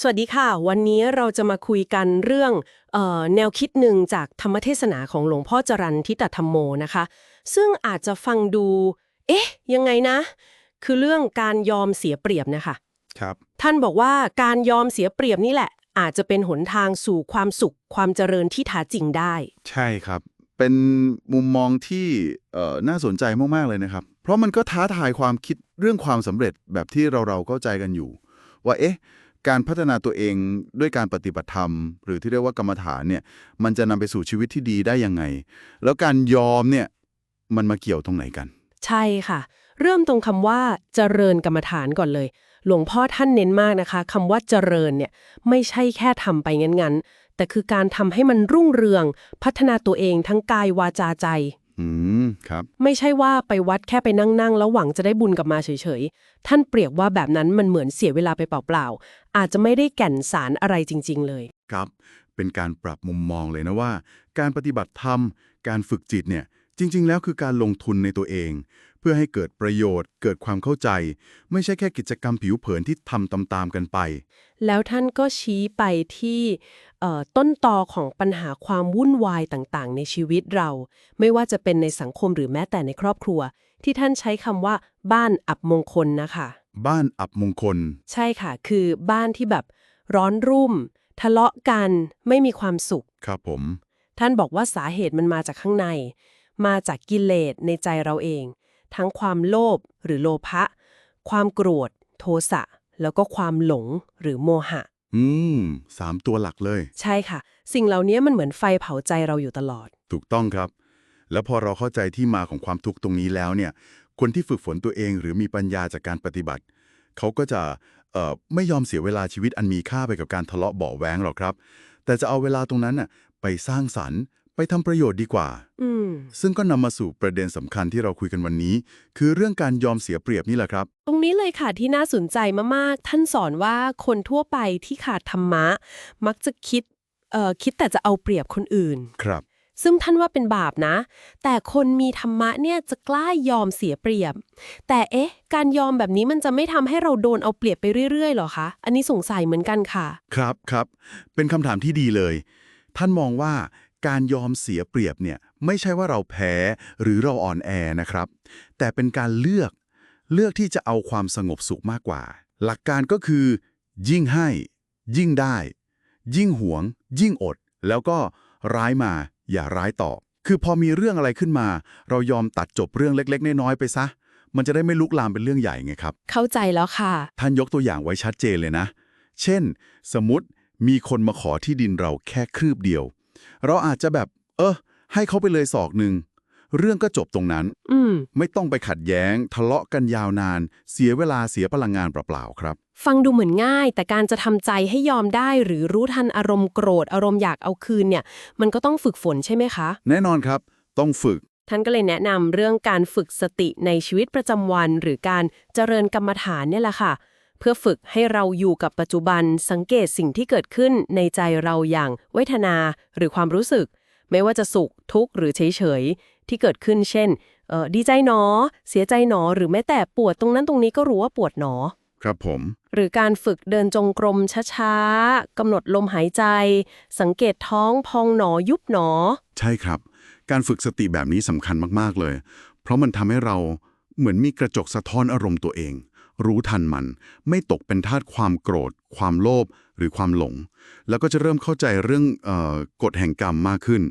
สวัสดีค่ะ วันนี้เราจะมาคุยกันเรื่องเออแนวคิดหนึ่งจากธรรมเทศนาของหลวงพ่อจรันทิตธรรมโมนะคะ ซึ่งอาจจะฟังดู เอ๊ะ ยังไงนะ คือเรื่องการยอมเสียเปรียบนะคะครับ ท่านบอกว่าการยอมเสียเปรียบนี่แหละ อาจจะเป็นหนทางสู่ความสุขความเจริญที่แท้จริงได้ ใช่ครับ เป็นมุมมองที่เอ่อน่าสนใจมากๆเลยนะครับ เพราะมันก็ท้าทายความคิดเรื่องความสำเร็จแบบที่เราเราๆเข้าใจกันอยู่ ว่าเอ๊ะ การพัฒนาตัวเองด้วยการปฏิบัติธรรม หรือที่เรียกว่ากรรมฐานเนี่ยมันจะนำไปสู่ชีวิตที่ดีได้ยังไง แล้วการยอมเนี่ยมันมาเกี่ยวตรงไหนกัน ใช่ค่ะ เริ่มตรงคำว่าเจริญกรรมฐานก่อนเลย หลวงพ่อท่านเน้นมากนะคะคำว่าเจริญเนี่ยไม่ใช่แค่ทำไปงั้นๆ แต่คือการทำให้มันรุ่งเรือง พัฒนาตัวเองทั้งกายวาจาใจ อืมครับ ไม่ใช่ว่าไปวัดแค่ไปนั่งๆแล้วหวังจะได้บุญกลับมาเฉยๆ ท่านเปรียบว่าแบบนั้นมันเหมือนเสียเวลาไปเปล่าๆ อาจจะไม่ได้แก่นสารอะไรจริง ๆ เลย ครับ เป็นการปรับมุมมองเลยนะว่า การปฏิบัติธรรม การฝึกจิตเนี่ย จริง ๆ แล้วคือการลงทุนในตัวเอง เพื่อให้เกิดประโยชน์ เกิดความเข้าใจ ไม่ใช่แค่กิจกรรมผิวเผินที่ทำตามๆกันไป แล้วท่านก็ชี้ไปที่เอ่อต้นตอของปัญหาความวุ่นวายต่างๆ ในชีวิตเรา ไม่ว่าจะเป็นในสังคมหรือแม้แต่ในครอบครัว ที่ท่านใช้คำว่า บ้านอับมงคลนะคะบ้านอับมงคล ใช่ค่ะ คือบ้านที่แบบร้อนรุ่ม ทะเลาะกันไม่มีความสุข ครับผม ท่านบอกว่าสาเหตุมันมาจากข้างใน มาจากกิเลสในใจเราเอง ทั้งความโลภหรือโลภะ ความโกรธ โทสะ แล้วก็ความหลงหรือโมหะ อืมสามตัวหลักเลย ใช่ค่ะ สิ่งเหล่านี้มันเหมือนไฟเผาใจเราอยู่ตลอด ถูกต้องครับ แล้วพอเราเข้าใจที่มาของความทุกข์ตรงนี้แล้วเนี่ย คนที่ฝึกฝนตัวเองหรือมีปัญญาจากการปฏิบัติ เขาก็จะเอ่อไม่ยอมเสียเวลาชีวิตอันมีค่าไปกับการทะเลาะเบาะแว้งหรอกครับ แต่จะเอาเวลาตรงนั้นน่ะไปสร้างสรรค์ ไปทำประโยชน์ดีกว่า อืม ซึ่งก็นำมาสู่ประเด็นสำคัญที่เราคุยกันวันนี้ คือเรื่องการยอมเสียเปรียบนี่แหละครับ ตรงนี้เลยค่ะที่น่าสนใจมากๆ ท่านสอนว่าคนทั่วไปที่ขาดธรรมะ มักจะคิดเอ่อคิดแต่จะเอาเปรียบคนอื่น ครับ ซึ่งท่านว่าเป็นบาปนะ แต่คนมีธรรมะเนี่ยจะกล้ายอมเสียเปรียบ แต่เอ๊ะ การยอมแบบนี้มันจะไม่ทำให้เราโดนเอาเปรียบไปเรื่อยๆหรอคะ อันนี้สงสัยเหมือนกันค่ะ ครับครับ เป็นคำถามที่ดีเลย ท่านมองว่า การยอมเสียเปรียบเนี่ยไม่ใช่ว่าเราแพ้หรือเราอ่อนแอนะครับ แต่เป็นการเลือกเลือกที่จะเอาความสงบสุขมากกว่า หลักการก็คือ ยิ่งให้ ยิ่งได้ ยิ่งหวง ยิ่งอด แล้วก็ร้ายมาอย่าร้ายตอบคือพอมีเรื่องอะไรขึ้นมา เรายอมตัดจบเรื่องเล็ก ๆ น้อยๆไปซะ มันจะได้ไม่ลุกลามเป็นเรื่องใหญ่ไงครับ เข้าใจแล้วค่ะ ท่านยกตัวอย่างไว้ชัดเจนเลยนะ เช่น สมมติมีคนมาขอที่ดินเราแค่คืบเดียว เราอาจจะแบบ เออให้เขาไปเลยศอกหนึ่งเรื่องก็จบตรงนั้น อืมไม่ต้องไปขัดแย้ง ทะเลาะกันยาวนาน เสียเวลาเสียพลังงานเปล่าๆครับ ฟังดูเหมือนง่าย แต่การจะทำใจให้ยอมได้หรือรู้ทันอารมณ์โกรธอารมณ์อยากเอาคืนเนี่ย มันก็ต้องฝึกฝนใช่ไหมคะ แน่นอนครับ ต้องฝึก ท่านก็เลยแนะนำเรื่องการฝึกสติในชีวิตประจำวัน หรือการเจริญกรรมฐานเนี่ยแหละค่ะ เพื่อฝึกให้เราอยู่กับปัจจุบันสังเกตสิ่งที่เกิดขึ้นในใจเราอย่างเวทนาหรือความรู้สึก ไม่ว่าจะสุขทุกข์หรือเฉยๆ ที่เกิดขึ้นเช่นเอ่อดีใจหนอ เสียใจหนอ หรือแม้แต่ปวดตรงนั้นตรงนี้ก็รู้ว่าปวดหนอ ครับผม หรือการฝึกเดินจงกรมช้าๆกำหนดลมหายใจ สังเกตท้องพองหนอยุบหนอ ใช่ครับ การฝึกสติแบบนี้สำคัญมากๆเลย เพราะมันทำให้เราเหมือนมีกระจกสะท้อนอารมณ์ตัวเอง รู้ทันมัน ไม่ตกเป็นทาสความโกรธ ความโลภหรือความหลง แล้วก็จะเริ่มเข้าใจเรื่องเออกฎแห่งกรรมมากขึ้น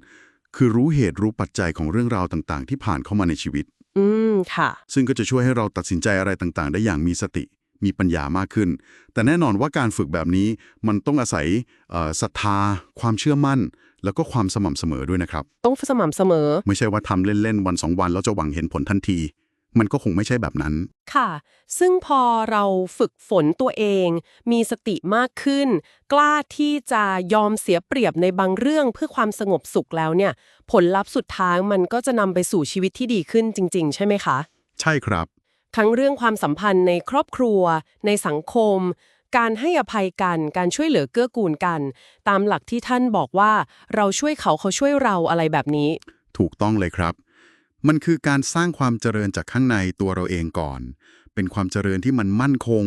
คือรู้เหตุรู้ปัจจัยของเรื่องราวต่างๆ ที่ผ่านเข้ามาในชีวิต อืมค่ะ ซึ่งก็จะช่วยให้เราตัดสินใจอะไรต่างๆ ได้อย่างมีสติมีปัญญามากขึ้น แต่แน่นอนว่าการฝึกแบบนี้มันต้องอาศัยเอ่อศรัทธา ความเชื่อมั่น แล้วก็ความสม่ำเสมอด้วยนะครับ ต้องสม่ำเสมอ ไม่ใช่ว่าทำเล่น ๆ วันสองวันแล้วจะหวังเห็นผลทันที มันก็คงไม่ใช่แบบนั้น ค่ะ ซึ่งพอเราฝึกฝนตัวเอง มีสติมากขึ้น กล้าที่จะยอมเสียเปรียบในบางเรื่องเพื่อความสงบสุขแล้วเนี่ย ผลลัพธ์สุดท้ายมันก็จะนำไปสู่ชีวิตที่ดีขึ้นจริง ๆ ใช่ไหมคะ ใช่ครับ ทั้งเรื่องความสัมพันธ์ในครอบครัว ในสังคม การให้อภัยกัน การช่วยเหลือเกื้อกูลกัน ตามหลักที่ท่านบอกว่า เราช่วยเขาเขาช่วยเราอะไรแบบนี้ ถูกต้องเลยครับ มันคือการสร้างความเจริญจากข้างในตัวเราเองก่อน เป็นความเจริญที่มันมั่นคง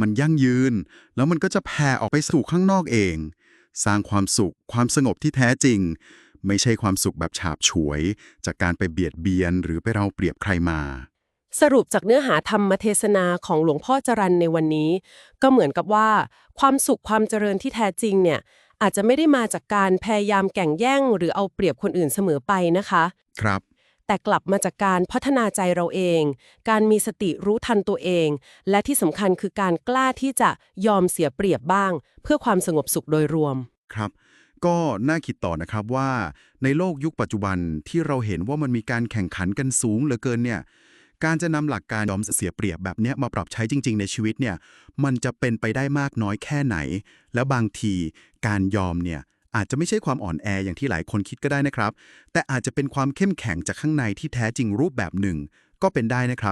มันยั่งยืน แล้วมันก็จะแผ่ออกไปสู่ข้างนอกเอง สร้างความสุข ความสงบที่แท้จริง ไม่ใช่ความสุขแบบฉาบฉวย จากการไปเบียดเบียนหรือไปเราเปรียบใครมา สรุปจากเนื้อหาธรรมเทศนาของหลวงพ่อจรันในวันนี้ ก็เหมือนกับว่า ความสุขความเจริญที่แท้จริงเนี่ยอาจจะไม่ได้มาจากการพยายามแก่งแย่ง หรือเอาเปรียบคนอื่นเสมอไปนะคะ ครับ แต่กลับมาจากการพัฒนาใจเราเอง การมีสติรู้ทันตัวเอง และที่สำคัญคือการกล้าที่จะยอมเสียเปรียบบ้าง เพื่อความสงบสุขโดยรวม ครับ ก็น่าคิดต่อนะครับว่า ในโลกยุคปัจจุบันที่เราเห็นว่ามันมีการแข่งขันกันสูงเหลือเกินเนี่ยการจะนำหลักการยอมเสียเปรียบแบบนี้มาปรับใช้จริง ๆ ในชีวิตเนี่ยมันจะเป็นไปได้มากน้อยแค่ไหน แล้วบางทีการยอมเนี่ย อาจจะไม่ใช่ความอ่อนแออย่างที่หลายคนคิดก็ได้นะครับ แต่อาจจะเป็นความเข้มแข็งจากข้างในที่แท้จริงรูปแบบหนึ่ง ก็เป็นได้นะครับ